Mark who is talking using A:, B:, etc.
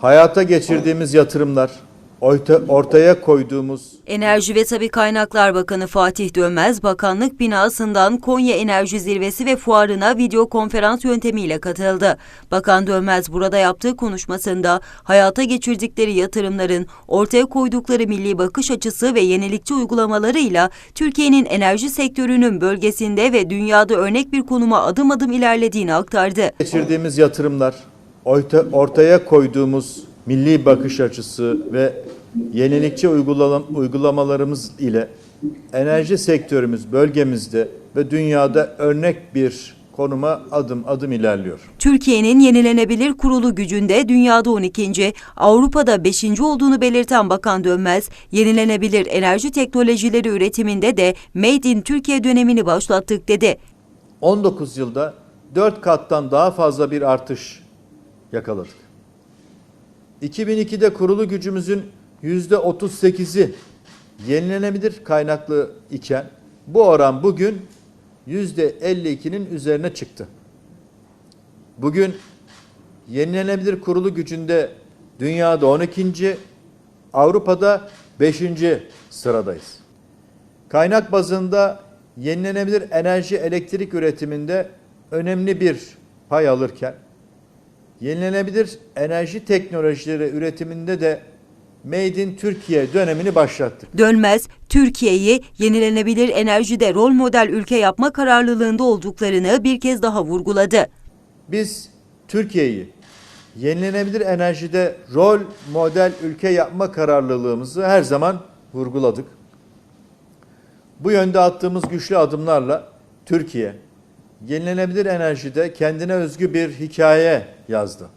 A: hayata geçirdiğimiz yatırımlar, orta- ortaya koyduğumuz
B: Enerji ve Tabi Kaynaklar Bakanı Fatih Dönmez, bakanlık binasından Konya Enerji Zirvesi ve Fuarı'na video konferans yöntemiyle katıldı. Bakan Dönmez burada yaptığı konuşmasında hayata geçirdikleri yatırımların, ortaya koydukları milli bakış açısı ve yenilikçi uygulamalarıyla Türkiye'nin enerji sektörünün bölgesinde ve dünyada örnek bir konuma adım adım ilerlediğini aktardı.
A: geçirdiğimiz yatırımlar, orta- ortaya koyduğumuz milli bakış açısı ve yenilikçi uygulam- uygulamalarımız ile enerji sektörümüz bölgemizde ve dünyada örnek bir konuma adım adım ilerliyor.
B: Türkiye'nin yenilenebilir kurulu gücünde dünyada 12. Avrupa'da 5. olduğunu belirten Bakan Dönmez, yenilenebilir enerji teknolojileri üretiminde de Made in Türkiye dönemini başlattık dedi.
A: 19 yılda 4 kattan daha fazla bir artış yakaladık. 2002'de kurulu gücümüzün %38'i yenilenebilir kaynaklı iken bu oran bugün %52'nin üzerine çıktı. Bugün yenilenebilir kurulu gücünde dünyada 12. Avrupa'da 5. sıradayız. Kaynak bazında yenilenebilir enerji elektrik üretiminde önemli bir pay alırken yenilenebilir enerji teknolojileri üretiminde de Made in Türkiye dönemini başlattık.
B: Dönmez, Türkiye'yi yenilenebilir enerjide rol model ülke yapma kararlılığında olduklarını bir kez daha vurguladı.
A: Biz Türkiye'yi yenilenebilir enerjide rol model ülke yapma kararlılığımızı her zaman vurguladık. Bu yönde attığımız güçlü adımlarla Türkiye yenilenebilir enerjide kendine özgü bir hikaye yazdı.